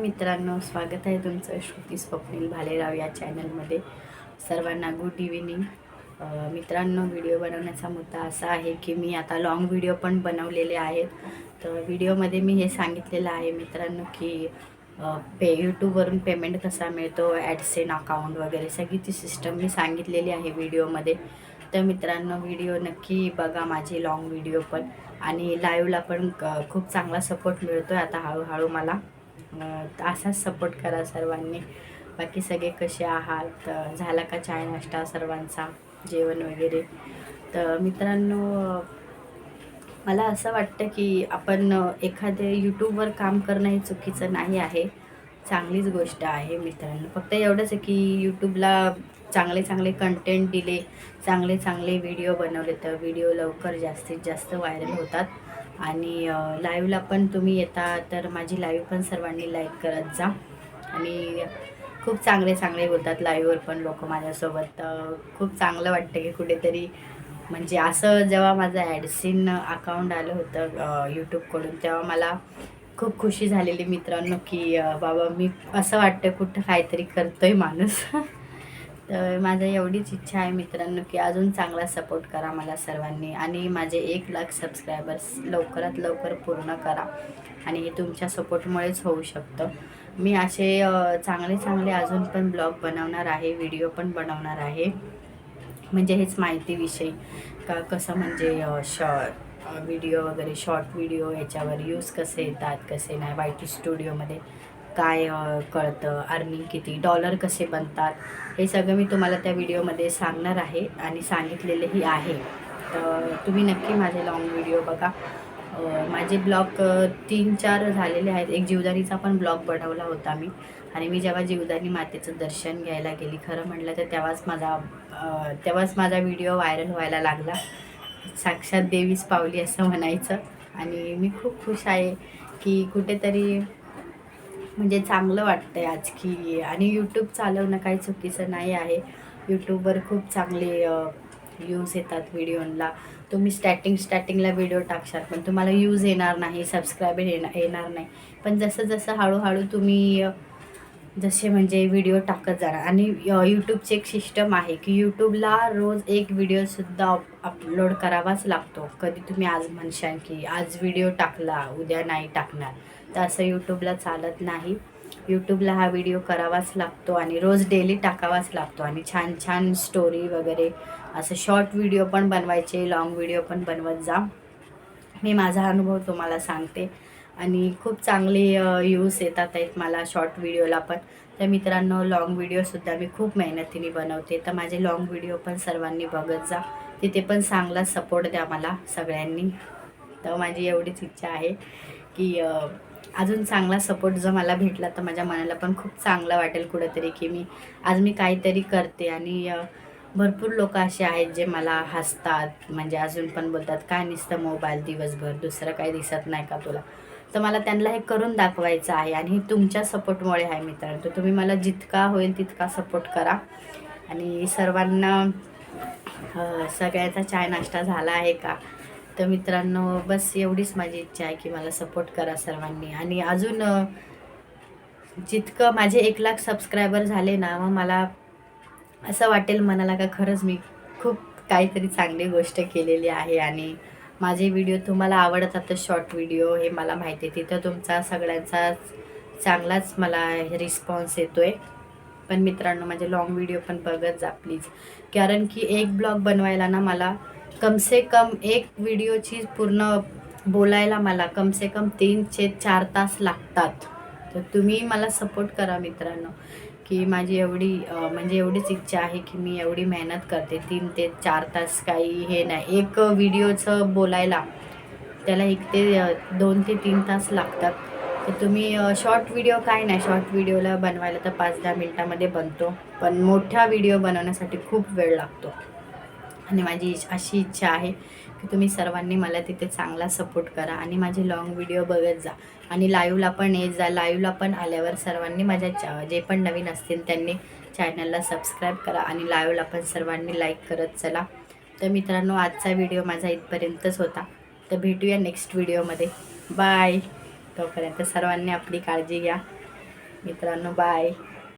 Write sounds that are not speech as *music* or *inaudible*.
मित्रांनो स्वागत आहे तुमचं श्रुती स्वप्नील भालेराव या चॅनलमध्ये. सर्वांना गुड इव्हिनिंग मित्रांनो व्हिडिओ बनवण्याचा मुद्दा असा आहे की मी आता लॉंग व्हिडिओ पण बनवलेले आहेत. तर व्हिडिओमध्ये मी हे सांगितलेलं आहे मित्रांनो की पे यूट्यूबवरून पेमेंट कसा मिळतो ॲडसेन अकाउंट वगैरे सगळी ती सिस्टम मी सांगितलेली आहे व्हिडिओमध्ये तर मित्रांनो व्हिडिओ नक्की बघा माझे लॉंग व्हिडिओ पण. आणि लाईव्हला पण खूप चांगला सपोर्ट मिळतो आहे आता हळूहळू मला. असाच सपोर्ट करा सर्वांनी. बाकी सगळे कसे आहात? झाला का चाय नाश्ता सर्वांचा? जेवण वगैरे? तर मित्रांनो मला असं वाटतं की आपण एखादे यूट्यूबवर काम करणं हे चुकीचं नाही आहे. चांगलीच गोष्ट आहे मित्रांनो. फक्त एवढंच आहे की यूट्यूबला चांगले चांगले कंटेंट दिले चांगले चांगले व्हिडिओ बनवले तर व्हिडिओ लवकर जास्तीत जास्त व्हायरल होतात. आणि लाईव्हला पण तुम्ही येता तर माझी लाईव्ह पण सर्वांनी लाईक करत जा. आणि खूप चांगले चांगले होतात लाईव्हवर पण लोक माझ्यासोबत. खूप चांगलं वाटतं की कुठेतरी म्हणजे असं जेव्हा माझं ॲडसिन अकाउंट आलं होतं यूट्यूबकडून तेव्हा मला खूप खुशी झालेली मित्रांनो की बाबा मी असं वाटतं कुठं काहीतरी करतोय माणूस. *laughs* तर माझं एवढीच इच्छा आहे मित्रांनो की अजून चांगला सपोर्ट करा मला सर्वांनी आणि माझे एक लाख सबस्क्रायबर्स लवकरात लवकर पूर्ण करा आणि हे तुमच्या सपोर्टमुळेच होऊ शकतं. मी असे चांगले चांगले अजून पण ब्लॉग बनवणार आहे व्हिडिओ पण बनवणार आहे. म्हणजे हेच माहितीविषयी. का कसं म्हणजे शॉर्ट व्हिडिओ वगैरे शॉर्ट व्हिडिओ याच्यावर यूज कसे येतात कसे नाही वाय टी स्टुडिओमध्ये काय कळतं? अर्निंग किती? डॉलर कसे बनतात? हे सगळं मी तुम्हाला त्या व्हिडिओमध्ये सांगणार आहे आणि सांगितलेलेही आहे. तर तुम्ही नक्की माझे लॉंग व्हिडिओ बघा. माझे ब्लॉग तीन चार झालेले आहेत. एक जीवदानीचा पण ब्लॉग बनवला होता मी. आणि मी जेव्हा जीवदानी मातेचं दर्शन घ्यायला गेली खरं म्हटलं तर तेव्हाच माझा तेव्हाच माझा व्हिडिओ व्हायरल व्हायला लागला. साक्षात देवीच पावली असं म्हणायचं. आणि मी खूप खुश आहे की कुठेतरी म्हणजे चांगलं वाटतंय आज की आणि यूट्यूब चालवणं काही चुकीचं नाही आहे. यूट्यूबवर खूप चांगले व्ह्यूज येतात व्हिडिओला तुम्ही स्टार्टिंग स्टार्टिंगला व्हिडिओ टाकशाल पण तुम्हाला यूज येणार नाही सबस्क्रायबर येणार येणार नाही. पण जसं जसं हळूहळू तुम्ही जसे म्हणजे व्हिडिओ टाकत जाणार. आणि यूट्यूबची एक सिस्टम आहे की यूट्यूबला रोज एक व्हिडिओसुद्धा अपलोड करावाच लागतो. कधी तुम्ही आज म्हणशाल की आज व्हिडिओ टाकला उद्या नाही टाकणार. असं यूट्यूबला चालत नाही. यूट्यूबला हा व्हिडिओ करावाच लागतो आणि रोज डेली टाकावाच लागतो आणि छान छान स्टोरी वगैरे असं शॉर्ट व्हिडिओ पण बनवायचे लॉंग व्हिडिओ पण बनवत जा. मी माझा अनुभव तुम्हाला सांगते. आणि खूप चांगले यूज येतात आहेत मला शॉर्ट व्हिडिओला पण. तर मित्रांनो लॉंग व्हिडिओसुद्धा मी खूप मेहनतीने बनवते. तर माझे लॉंग व्हिडिओ पण सर्वांनी बघत जा. तिथे पण चांगला सपोर्ट द्या मला सगळ्यांनी. तर माझी एवढीच इच्छा आहे की अजून चांगला सपोर्ट जर मला भेटला तर माझ्या मनाला पण खूप चांगलं वाटेल कुठंतरी की मी आज मी काहीतरी करते आणि भरपूर लोक असे आहेत जे मला हसतात म्हणजे अजून पण बोलतात काय नुसतं मोबाईल दिवसभर दुसरं काही दिसत नाही का तुला? तर मला त्यांना हे करून दाखवायचं आहे आणि हे तुमच्या सपोर्टमुळे आहे मित्रांनो. तर तुम्ही मला जितका होईल तितका सपोर्ट करा. आणि सर्वांना सगळ्याचा चाय नाश्ता झाला आहे का? तर मित्रांनो बस एवढीच माझी इच्छा आहे की मला सपोर्ट करा सर्वांनी. आणि अजून जितकं माझे एक लाख सबस्क्रायबर झाले ना मग मला असं वाटेल मनाला का खरंच मी खूप काहीतरी चांगली गोष्ट केलेली आहे. आणि माझे व्हिडिओ तुम्हाला आवडतात तर शॉर्ट व्हिडिओ हे मला माहिती आहे. तिथं तुमचा सगळ्यांचा चांगलाच मला रिस्पॉन्स येतो आहे पण मित्रांनो माझे लॉंग व्हिडिओ पण बघत जा प्लीज कारण की एक ब्लॉग बनवायला ना मला कमसे कम एक व्हिडिओची पूर्ण बोलायला मला कमसे कम तीन ते चार तास लागतात. तर तुम्ही मला सपोर्ट करा मित्रांनो की माझी एवढी म्हणजे एवढीच इच्छा आहे की मी एवढी मेहनत करते. तीन ते चार तास काही हे नाही. एक व्हिडिओचं बोलायला त्याला एक ते दोन ते तीन तास लागतात. तर तुम्ही शॉर्ट व्हिडिओ काय नाही. शॉर्ट व्हिडिओला बनवायला तर पाच दहा मिनटामध्ये बनतो. पण मोठा व्हिडिओ बनवण्यासाठी खूप वेळ लागतो. आणि माझी अशी इच्छा आहे की तुम्ही सर्वांनी मला तिथे चांगला सपोर्ट करा आणि माझे लॉंग व्हिडिओ बघत जा. आणि लाईव्हला पण येत जा. लाईव्हला पण आल्यावर सर्वांनी माझ्या चा जे पण नवीन असतील त्यांनी चॅनलला सबस्क्राईब करा आणि लाईव्हला पण सर्वांनी लाईक करत चला. तर मित्रांनो आजचा व्हिडिओ माझा इथपर्यंतच होता. तर भेटूया नेक्स्ट व्हिडिओमध्ये बाय तोपर्यंत सर्वांनी आपली काळजी घ्या. मित्रांनो बाय